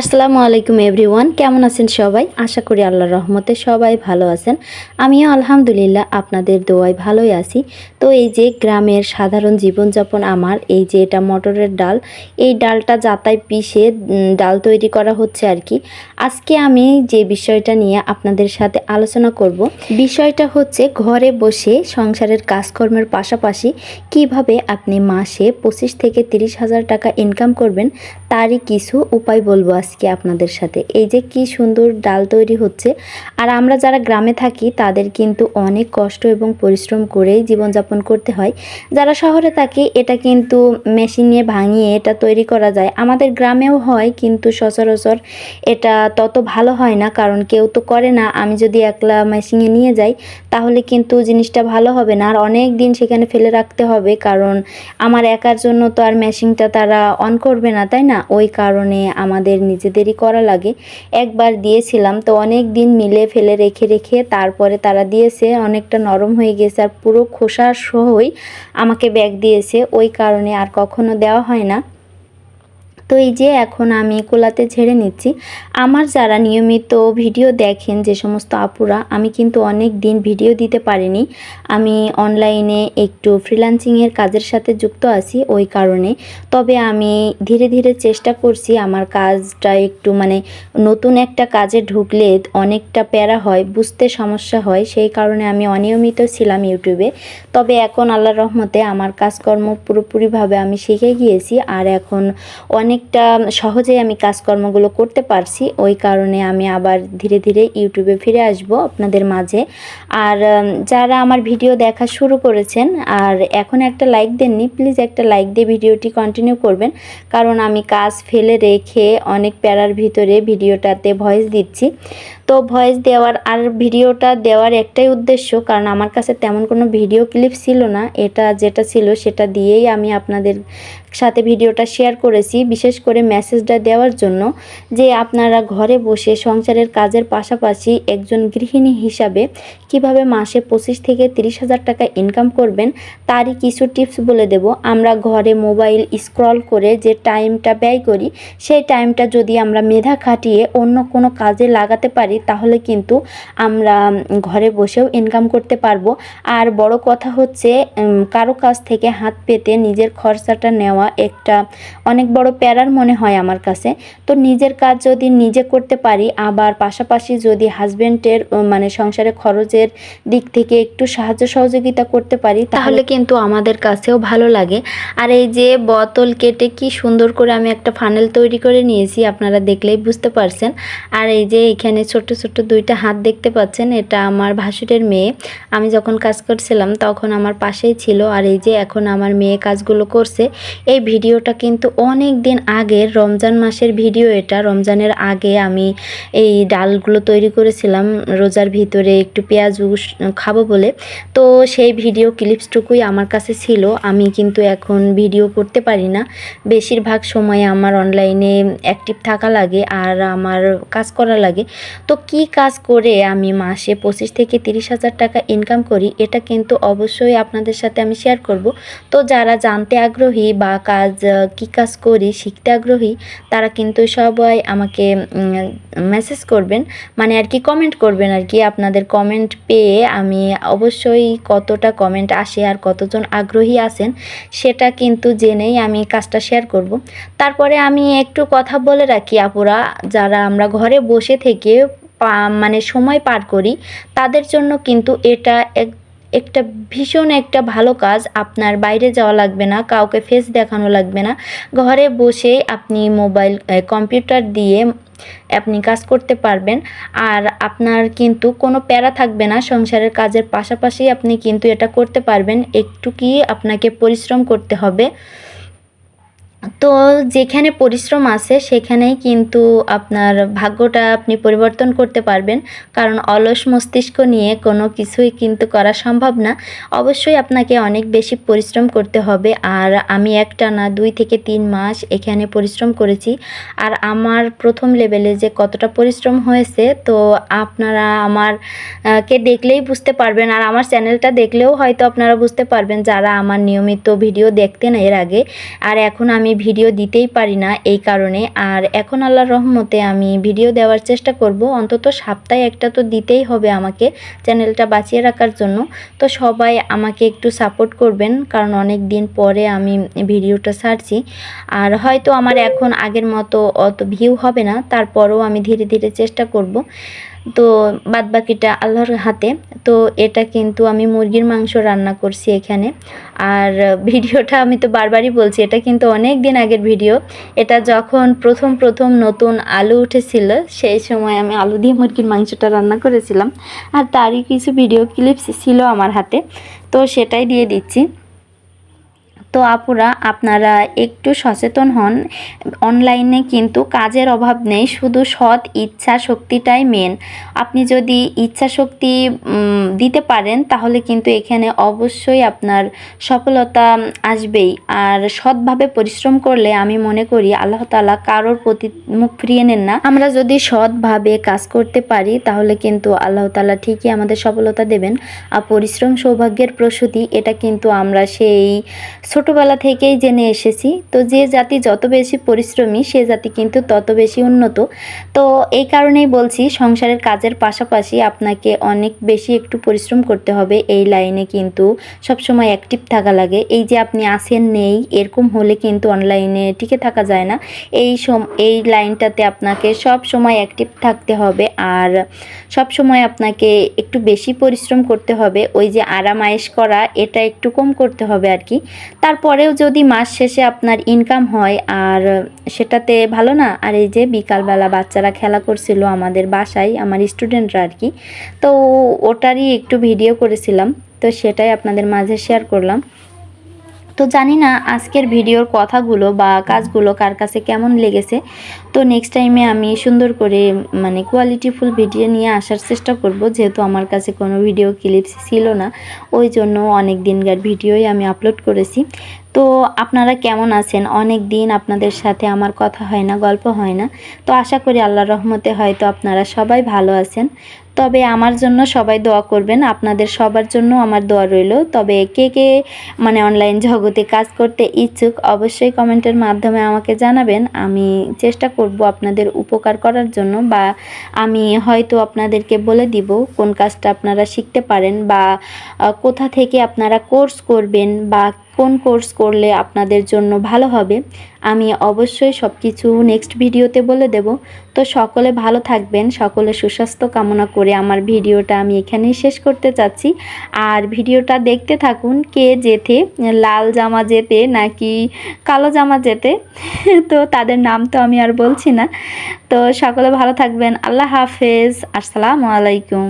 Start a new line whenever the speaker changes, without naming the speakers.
আসসালামু আলাইকুম এভরিওয়ান, কেমন আছেন সবাই? আশা করি আল্লাহর রহমতে সবাই ভালো আছেন। আমিও আলহামদুলিল্লাহ আপনাদের দোয়ায় ভালোই আছি। তো এই যে গ্রামের সাধারণ জীবনযাপন আমার, এই যে এটা মটরের ডাল, এই ডালটা যাতায় পিষে ডাল তৈরি করা হচ্ছে আর কি। আজকে আমি যে বিষয়টা নিয়ে আপনাদের সাথে আলোচনা করব, বিষয়টা হচ্ছে ঘরে বসে সংসারের কাজকর্মের পাশাপাশি কীভাবে আপনি মাসে পঁচিশ থেকে তিরিশ হাজার টাকা ইনকাম করবেন, তারই কিছু উপায় বলব আজকে আপনাদের সাথে। এই যে কি সুন্দর ডাল তৈরি হচ্ছে। আর আমরা যারা গ্রামে থাকি, তাদের কিন্তু অনেক কষ্ট এবং পরিশ্রম করেই জীবনযাপন করতে হয়। যারা শহরে থাকে, এটা কিন্তু মেশিনে ভাঙিয়ে এটা তৈরি করা যায়। আমাদের গ্রামেও হয়, কিন্তু সচরাচর এটা তত ভালো হয় না, কারণ কেউ তো করে না। আমি যদি একলা মেশিনে নিয়ে যাই, তাহলে কিন্তু জিনিসটা ভালো হবে না। আর অনেক দিন সেখানে ফেলে রাখতে হবে, কারণ আমার একার জন্য তো আর মেশিনটা তারা অন করবে না, তাই না? ওই কারণে আমাদের নিজেদেরই করা লাগে। একবার দিয়েছিলাম তো অনেক দিন মিলে ফেলে রেখে রেখে তারপরে তারা দিয়েছে, অনেকটা নরম হয়ে গেছে আর পুরো খোসা সহই আমাকে ব্যাগ দিয়েছে। ওই কারণে আর কখনো দেওয়া হয় না। তো এই যে এখন আমি কোলাতে ছেড়ে নিচ্ছি। আমার যারা নিয়মিত ভিডিও দেখেন যে সমস্ত আপুরা, আমি কিন্তু অনেক দিন ভিডিও দিতে পারিনি। আমি অনলাইনে একটু ফ্রিল্যান্সিংয়ের কাজের সাথে যুক্ত আছি ওই কারণে। তবে আমি ধীরে ধীরে চেষ্টা করছি আমার কাজটা একটু মানে নতুন একটা কাজে ঢুকলে অনেকটা প্যারা হয়, বুঝতে সমস্যা হয়। সেই কারণে আমি অনিয়মিত ছিলাম ইউটিউবে। তবে এখন আল্লাহ রহমতে আমার কাজকর্ম পুরোপুরিভাবে আমি শিখে গিয়েছি। আর এখন অনেকটা সহজেই আমি কাজকর্মগুলো করতে পারছি। ওই কারণে আমি আবার ধীরে ধীরে ইউটিউবে ফিরে আসব আপনাদের মাঝে। আর যারা আমার ভিডিও দেখা শুরু করেছেন আর এখন একটা লাইক দেননি, প্লিজ একটা লাইক দিয়ে ভিডিওটি কন্টিনিউ করবেন। কারণ আমি কাজ ফেলে রেখে অনেক প্যারার ভিতরে ভিডিওটাতে ভয়েস দিচ্ছি। তো ভয়েস দেওয়ার আর ভিডিওটা দেওয়ার একটাই উদ্দেশ্য, কারণ আমার কাছে তেমন কোনো ভিডিও ক্লিপ ছিল না। এটা যেটা ছিল সেটা দিয়েই আমি আপনাদের সাথে ভিডিওটা শেয়ার করেছি। বিশেষ করে মেসেজটা দেওয়ার জন্য যে আপনারা ঘরে বসে সংসারের কাজের পাশাপাশি একজন গৃহিণী হিসাবে কীভাবে মাসে পঁচিশ থেকে তিরিশ হাজার টাকা ইনকাম করবেন, তারই কিছু টিপস বলে দেব। আমরা ঘরে মোবাইল স্ক্রল করে যে টাইমটা ব্যয় করি, সেই টাইমটা যদি আমরা মেধা খাটিয়ে অন্য কোনো কাজে লাগাতে পারি, তাহলে কিন্তু আমরা ঘরে বসেও ইনকাম করতে পারব। আর বড় কথা হচ্ছে কারও কাছ থেকে হাত পেতে নিজের খরচাটা নেওয়া একটা অনেক বড় প্যারার মনে হয় আমার কাছে। তো নিজের কাজ যদি নিজে করতে পারি, আবার পাশাপাশি যদি হাজবেন্ডের মানে সংসারে খরচের দিক থেকে একটু সাহায্য সহযোগিতা করতে পারি, তাহলে কিন্তু আমাদের কাছেও ভালো লাগে। আর এই যে বোতল কেটে কি সুন্দর করে আমি একটা ফানেল তৈরি করে নিয়েছি, আপনারা দেখলেই বুঝতে পারছেন। আর এই যে এখানে ছোট্ট ছোট্ট দুইটা হাত দেখতে পাচ্ছেন, এটা আমার ভাসুরের মেয়ে। আমি যখন কাজ করছিলাম, তখন আমার পাশেই ছিল। আর এই যে এখন আমার মেয়ে কাজগুলো করছে, এই ভিডিওটা কিন্তু অনেক দিন আগের রমজান মাসের ভিডিও এটা। রমজানের আগে আমি এই ডালগুলো তৈরি করেছিলাম, রোজার ভিতরে একটু পেঁয়াজ খাব বলে। তো সেই ভিডিও ক্লিপসটুকুই আমার কাছে ছিল। আমি কিন্তু এখন ভিডিও করতে পারি না। বেশিরভাগ সময় আমার অনলাইনে অ্যাক্টিভ থাকা লাগে আর আমার কাজ করা লাগে। তো কি কাজ করে আমি মাসে পঁচিশ থেকে তিরিশ হাজার টাকা ইনকাম করি, এটা কিন্তু অবশ্যই আপনাদের সাথে আমি শেয়ার করব। তো যারা জানতে আগ্রহী বা কাজ কি কাজ করি শিখতে আগ্রহী, তারা কিন্তু সবাই আমাকে মেসেজ করবেন। মানে আর কি কমেন্ট করবেন আর কি। আপনাদের কমেন্ট পেয়ে আমি অবশ্যই কতটা কমেন্ট আসে আর কতজন আগ্রহী আছেন, সেটা কিন্তু জেনেই আমি কাজটা শেয়ার করব। তারপরে আমি একটু কথা বলে রাখি আপুরা, যারা আমরা ঘরে বসে থেকে মানে সময় পার করি, তাদের জন্য কিন্তু এটা এক একটা ভীষণ একটা ভালো কাজ। আপনার বাইরে যাওয়া লাগবে না, কাউকে ফেস দেখানো লাগবে না। ঘরে বসে আপনি মোবাইল কম্পিউটার দিয়ে আপনি কাজ করতে পারবেন। আর আপনার কিন্তু কোনো প্যারা থাকবে না, সংসারের কাজের পাশাপাশি আপনি কিন্তু এটা করতে পারবেন। একটু কি আপনাকে পরিশ্রম করতে হবে। তো যেখানে পরিশ্রম আছে, সেখানেই কিন্তু আপনার ভাগ্যটা আপনি পরিবর্তন করতে পারবেন। কারণ অলস মস্তিষ্ক নিয়ে কোনো কিছুই কিন্তু করা সম্ভব না। অবশ্যই আপনাকে অনেক বেশি পরিশ্রম করতে হবে। আর আমি একটা না দুই থেকে তিন মাস এখানে পরিশ্রম করেছি। আর আমার প্রথম লেভেলে যে কতটা পরিশ্রম হয়েছে, তো আপনারা আমার কে দেখলেই বুঝতে পারবেন। আর আমার চ্যানেলটা দেখলেও হয়তো আপনারা বুঝতে পারবেন যারা আমার নিয়মিত ভিডিও দেখতেন এর আগে। আর এখন আমি আমি ভিডিও দিতেই পারি না এই কারণে। আর এখন আল্লাহর রহমতে আমি ভিডিও দেওয়ার চেষ্টা করব। অন্তত সপ্তাহে একটা তো দিতেই হবে আমাকে চ্যানেলটা বাঁচিয়ে রাখার জন্য। তো সবাই আমাকে একটু সাপোর্ট করবেন, কারণ অনেক দিন পরে আমি ভিডিওটা ছাড়ছি। আর হয়তো আমার এখন আগের মতো অত ভিউ হবে না, তারপরও আমি ধীরে ধীরে চেষ্টা করব। তো বাদবাকিটা আল্লাহর হাতে। তো এটা কিন্তু আমি মুরগির মাংস রান্না করছি এখানে। আর ভিডিওটা আমি তো বারবারই বলছি, এটা কিন্তু অনেক দিন আগের ভিডিও। এটা যখন প্রথম প্রথম নতুন আলু উঠেছিল, সেই সময় আমি আলু দিয়ে মুরগির মাংসটা রান্না করেছিলাম। আর তারই কিছু ভিডিও ক্লিপস ছিল আমার হাতে। তো সেটাই দিয়ে দিচ্ছি। তো আপুরা, আপনারা একটু সচেতন হন। অনলাইনে কিন্তু কাজের অভাব নেই, শুধু সৎ ইচ্ছা শক্তিটাই মেন আপনি যদি ইচ্ছা শক্তি দিতে পারেন, তাহলে কিন্তু এখানে অবশ্যই আপনার সফলতা আসবেই। আর সৎভাবে পরিশ্রম করলে আমি মনে করি আল্লাহ তালা কারোর প্রতি মুখ ফিরিয়ে নেন না। আমরা যদি সৎভাবে কাজ করতে পারি, তাহলে কিন্তু আল্লাহ তালা ঠিকই আমাদের সফলতা দেবেন। আর পরিশ্রম সৌভাগ্যের প্রসূতি, এটা কিন্তু আমরা সেই ছোটবেলা থেকেই জেনে এসেছি, তো যে জাতি যত বেশি পরিশ্রমী, সে জাতি কিন্তু তত বেশি উন্নত। তো এই কারণেই বলছি, সংসারের কাজের পাশাপাশি আপনাকে অনেক বেশি একটু পরিশ্রম করতে হবে। এই লাইনে কিন্তু সবসময় অ্যাক্টিভ থাকা লাগে। এই যে আপনি আসেন নেই, এরকম হলে কিন্তু অনলাইনে টিকে থাকা যায় না। এই সম, এই লাইনটাতে আপনাকে সব সময় অ্যাক্টিভ থাকতে হবে আর সব সময় আপনাকে একটু বেশি পরিশ্রম করতে হবে। ওই যে আরাম আয়েশ করা, এটা একটু কম করতে হবে আর কি। তারপরেও যদি মাস শেষে আপনার ইনকাম হয়, আর সেটাতে ভালো না, আর এই যে বিকালবেলা বাচ্চারা খেলা করছিল আমাদের বাসায়, আমার স্টুডেন্টরা আর কি তো ওটারই একটু ভিডিও করেছিলাম, তো সেটাই আপনাদের মাঝে শেয়ার করলাম। তো জানি না আজকের ভিডিওর কথাগুলো বা কাজগুলো কার কাছে কেমন লেগেছে। তো নেক্সট টাইমে আমি সুন্দর করে মানে কোয়ালিটিফুল ভিডিও নিয়ে আসার চেষ্টা করব। যেহেতু আমার কাছে কোনো ভিডিও ক্লিপস ছিল না, ওই জন্য অনেক দিনকার ভিডিওই আমি আপলোড করেছি। তো আপনারা কেমন আছেন? অনেক দিন আপনাদের সাথে আমার কথা হয় না, গল্প হয় না। তো আশা করি আল্লাহর রহমতে হয়তো আপনারা সবাই ভালো আছেন। তবে আমার জন্য সবাই দোয়া করবেন। আপনাদের সবার জন্য আমার দোয়া রইল। তবে কে কে মানে অনলাইন জগতে কাজ করতে ইচ্ছুক, অবশ্যই কমেন্টের মাধ্যমে আমাকে জানাবেন। আমি চেষ্টা করব আপনাদের উপকার করার জন্য বা আমি হয়তো আপনাদেরকে বলে দিব কোন কাজটা আপনারা শিখতে পারেন বা কোথা থেকে আপনারা কোর্স করবেন বা কোন কোর্স করলে আপনাদের জন্য ভালো হবে, আমি অবশ্যই সব কিছু নেক্সট ভিডিওতে বলে দেব। তো সকলে ভালো থাকবেন, সকলে সুস্বাস্থ্য কামনা করে আমার ভিডিওটা আমি এখানেই শেষ করতে চাচ্ছি। আর ভিডিওটা দেখতে থাকুন, কে যেতে, লাল জামা যেতে নাকি কালো জামা যেতে, তো তাদের নাম তো আমি আর বলছি না। তো সকলে ভালো থাকবেন, আল্লাহ হাফেজ, আসসালামু আলাইকুম।